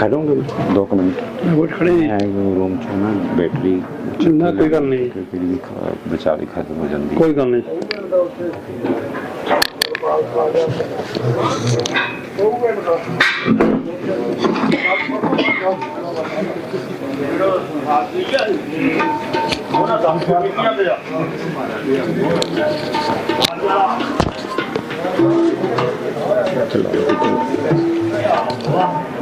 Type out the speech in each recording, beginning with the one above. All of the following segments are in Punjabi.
ਖੜੋਗੇ ਦੋ ਕੁ ਮਿੰਟ ਉਹ ਖੜੇ ਜੀ। ਹੈ ਰੂਮ ਚ ਨਾ ਬੈਟਰੀ ਨਾ, ਕੋਈ ਗੱਲ ਨਹੀਂ। ਕਿਹੜੀ ਬਚਾ ਵੀ ਖਤਮ ਹੋ ਜਾਂਦੀ ਕੋਈ ਗੱਲ ਨਹੀਂ ਮੈਂ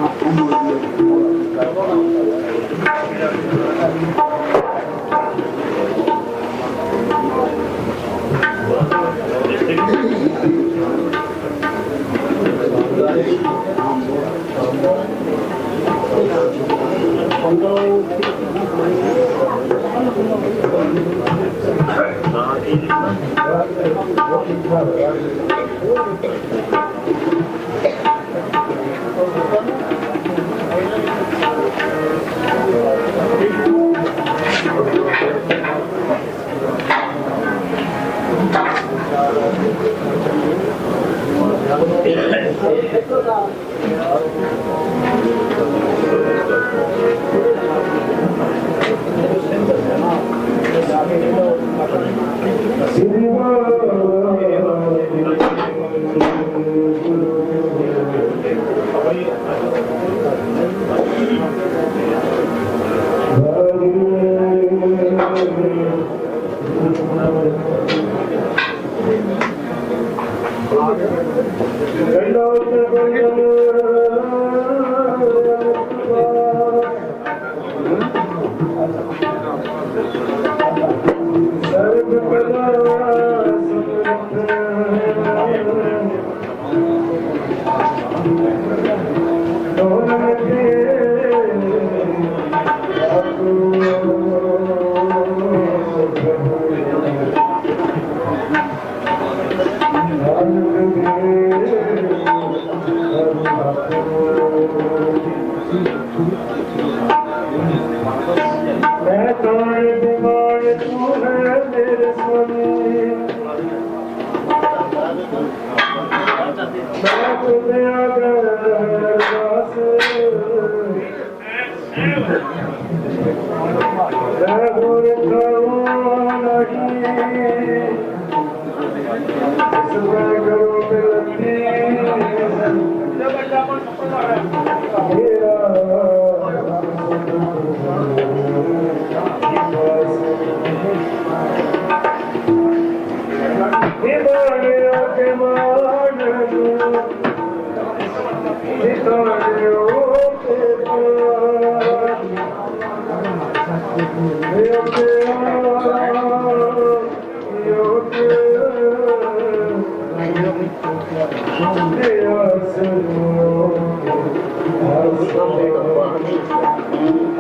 ਮੈਂ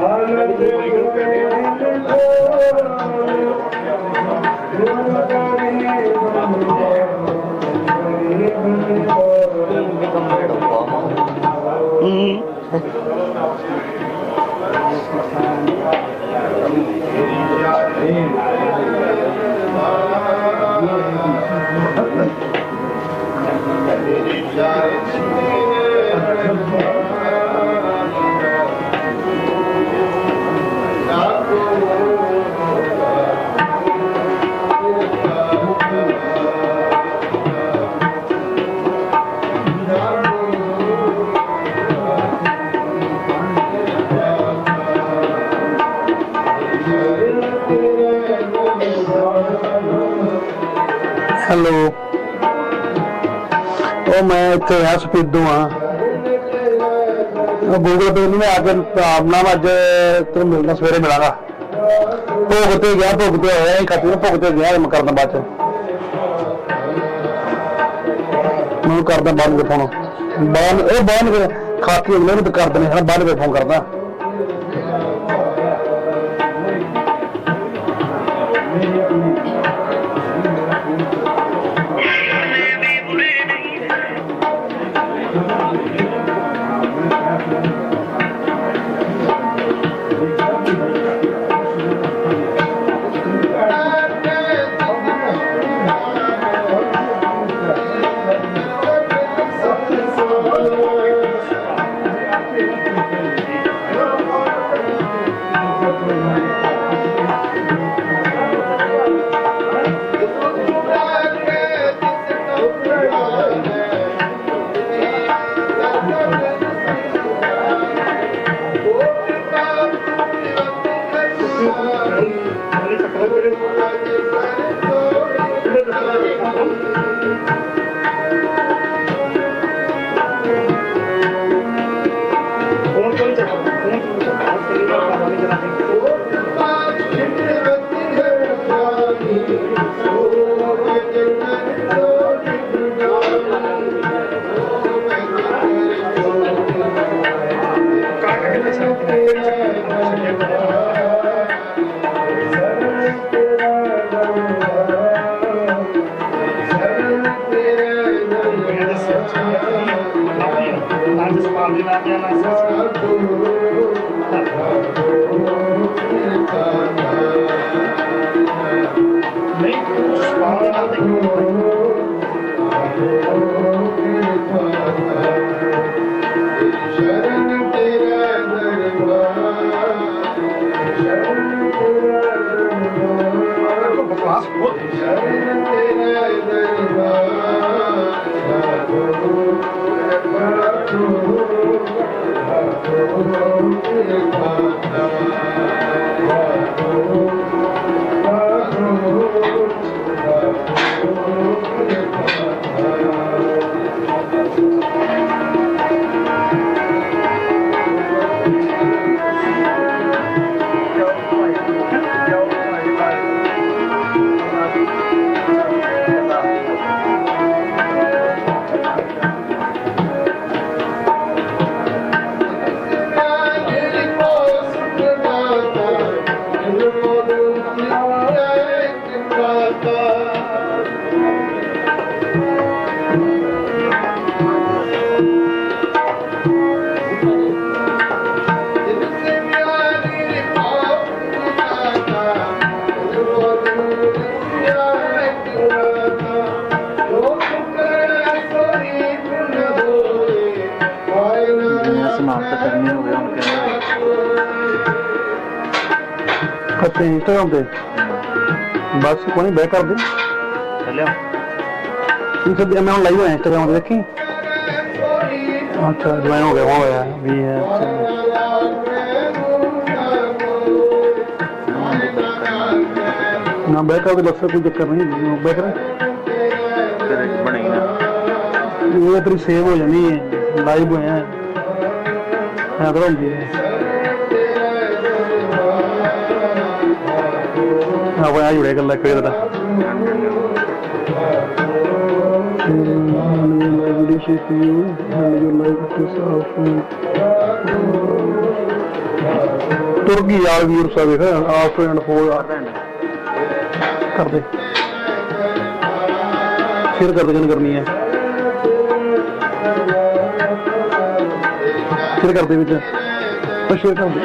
على ਇੱਥੇ ਆ ਸਪੀਦੂ ਆ। ਗੂਗਲ ਪੇ ਨਹੀਂ ਮੈਂ ਆ ਕੇ ਆਪਣਾ ਅੱਜ ਤੈਨੂੰ ਮਿਲਦਾ, ਸਵੇਰੇ ਮਿਲਾਂਗਾ। ਭੋਗ ਤੇ ਗਿਆ, ਭੋਗ ਤੇ ਹੋਇਆ ਹੀ ਖਾਤੀ ਨੂੰ ਭੋਗ ਤੇ ਗਿਆ ਮੈਂ ਕਰਦਾ ਬਾਅਦ ਚ। ਮੈਂ ਕਰਦਾ ਬਾਅਦ ਵਿੱਚ ਫੋਨ। ਬਾਅਦ ਇਹ ਬਾਅਦ ਖਾਤੀ ਅਗਲੇ ਨੂੰ ਕਰ ਹਾਂ ਬਾਅਦ ਵਿੱਚ ਫੋਨ ਕਰਦਾ। কথা ਇੰਸਟਾਗ੍ਰਾਮ ਤੇ ਬਸ ਕੋਈ ਬੈਕ ਕਰ ਦੇ ਚੱਲਿਆ ਇਹ ਸਭ ਮੈਂ ਹੁਣ ਲਾਈਵ ਹੋਇਆ ਇੰਸਟਾਗ੍ਰਾਮ ਤੇ ਦੇਖੀ। ਅੱਛਾ ਜੁਆਇਨ ਹੋ ਗਿਆ ਹੋ ਹੋਇਆ ਵੀ ਹੈ ਨਾ ਬੈਕ ਕਰ ਦੇ ਬਸ ਕੋਈ ਚੱਕਰ ਨਹੀਂ ਬੈਕ ਕਰ। ਫਿਰ ਬਣੀ ਨਾ। ਇਹ ਤੇਰੀ ਸੇਵ ਹੋ ਜਾਣੀ ਹੈ। ਲਾਈਵ ਹੋਇਆ। ਹੈ ਤਾਂ ਹੁੰਦੀ ਹੈ ਆ ਹੋਇਆ ਜੁੜਿਆ ਗੱਲਾਂ ਤੁਰਕੀ ਯਾਰ ਵੀਰ ਸਾਹਿਬ ਦੇਖ ਆਫ ਐਂਡ ਫੋਰ ਕਰਦੇ। ਫਿਰ ਕਰਦੇ ਜਨ ਕਰਨੀ ਹੈ? ਫਿਰ ਕਰਦੇ ਵਿੱਚ। ਪਸ਼ੂ ਕਰਦੇ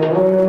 ਹੋ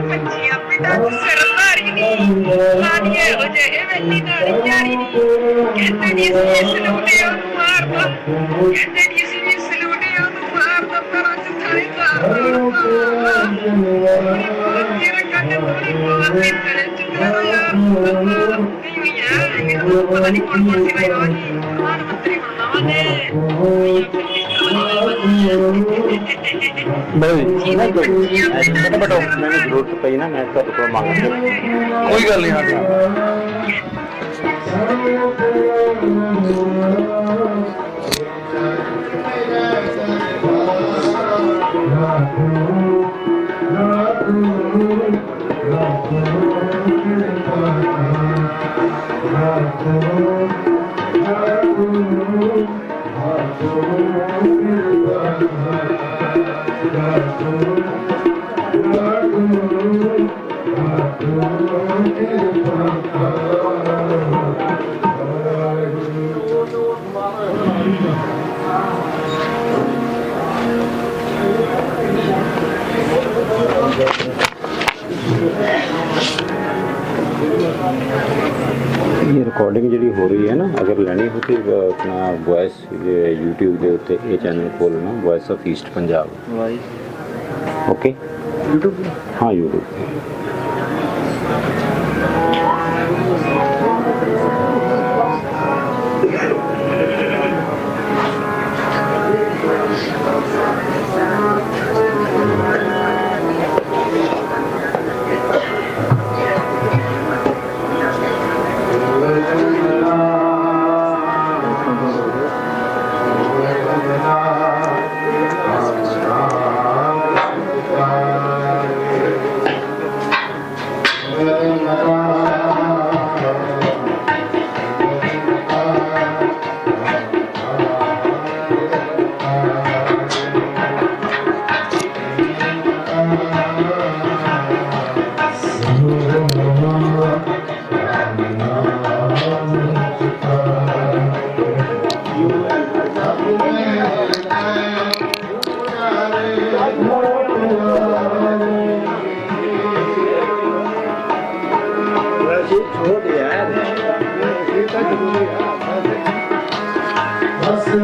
compagnia guidati Ferrarini, Maniere e Vellino Lignani, che te di sinistra un leone guarda, che te di sinistra un leone guarda, però ti stai guardando, ti raccoglie un po' di mettere il tuo பணிபுரியும் சிவயோகி மாணவத்திரி மகனே ਬਈ ਬਟ ਮੈਨੂੰ ਜ਼ਰੂਰਤ ਪਈ ਨਾ ਮੈਂ ਤੁਹਾਡੇ ਕੋਲ ਮੰਗ ਲਿਆ ਕੋਈ ਗੱਲ ਨਹੀਂ ਆ ਰਿਕਾਰਡਿੰਗ ਜਿਹੜੀ ਹੋ ਰਹੀ ਹੈ ਨਾ ਅਗਰ ਲੈਣੀ ਹੋ ਤੇ ਆਪਣਾ ਵੌਇਸ YouTube ਦੇ ਉੱਤੇ ਇਹ ਚੈਨਲ ਖੋਲਣਾ voice of East Punjab Y okay YouTube? ਹਾਂ YouTube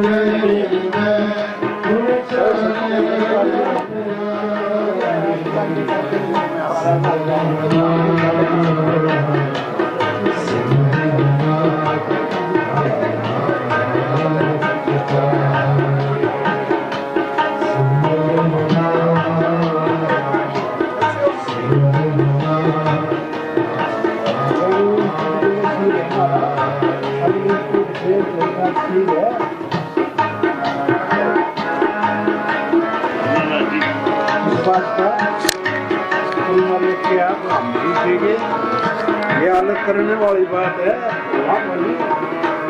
ਤੇ ये अलग करने वाली बात है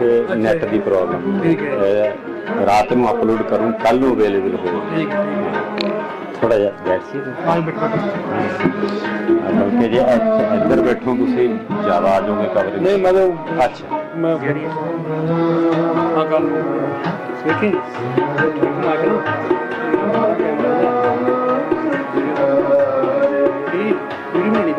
ਇੱਥੇ ਨੈਟ ਦੀ ਪ੍ਰੋਬਲਮ ਠੀਕ ਹੈ। ਰਾਤ ਨੂੰ ਅਪਲੋਡ ਕਰੂੰ ਕੱਲ ਨੂੰ ਅਵੇਲੇਬਲ ਹੋਵੇ ਥੋੜਾ ਜਿਹਾ ਬੈਠ ਸੀ ਹਾਂ ਬੈਠੋ ਬਲਕਿ ਜੇ ਇੱਧਰ ਬੈਠੋ ਤੁਸੀਂ ਜ਼ਿਆਦਾ ਆ ਜਾਓਗੇ ਕਵਰੇਜ ਨਹੀਂ ਮਤਲਬ ਅੱਛਾ। ਮੈਂ ਹਾਂ ਗੱਲ ਦੇਖੀ? ਨਾ ਕਰੋ ਵੀਡੀਓ ਬਣਾਣੀ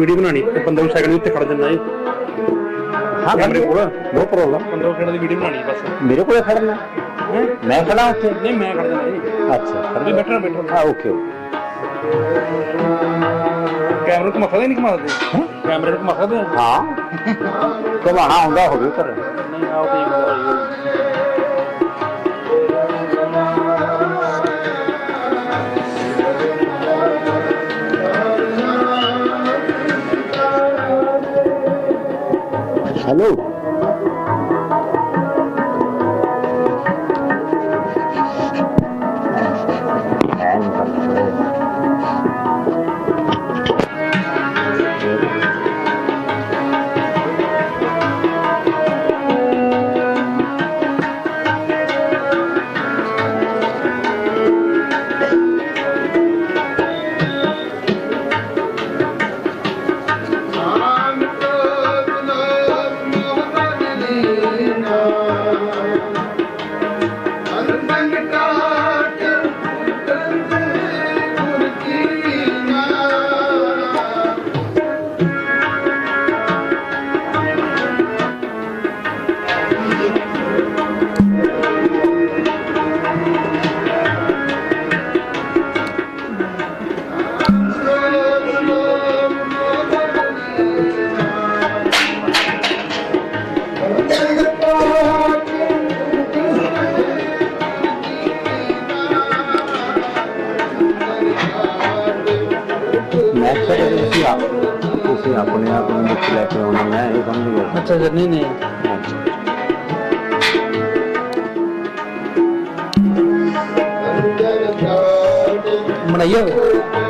ਵੀਡੀਓ ਬਣਾਣੀ 15 ਸੈਕਿੰਡ ਉੱਤੇ ਖੜ ਜਾਂਦਾ ਜੀ। ਹਾਂ ਕੈਮਰੇ ਕੋਲ। ਨੋ ਪ੍ਰੋਬਲਮ 15 ਸੈਕਿੰਡ ਦੀ ਵੀਡੀਓ ਬਣਾਣੀ ਬਸ। ਮੇਰੇ ਕੋਲੇ ਖੜਨਾ? ਮੈਂ ਖੜਾ ਉੱਥੇ ਨਹੀਂ ਮੈਂ ਖੜ ਜਾਣਾ ਜੀ। ਅੱਛਾ ਵੀ ਬੈਠਣਾ ਬੈਠੋ ਹਾਂ ਓਕੇ ਕੈਮਰੇ ਨੂੰ ਸਕਦੇ ਨਹੀਂ ਸਕਦੇ? ਕੈਮਰੇ ਨੂੰ ਆ ਹਾਂ? ਘਮਾਣਾ ਹੁੰਦਾ ਹੋਵੇ ਪਰ ਨਹੀਂ ਆਓ ਤੇ ਮੈਂ ਕੇ ਆਉਣਾ ਮੈਂ ਇਹ ਸਮਝ ਗਿਆ। ਅੱਛਾ ਜੀ ਨਹੀਂ ਨਹੀਂ। ਬਣਾਈਏ।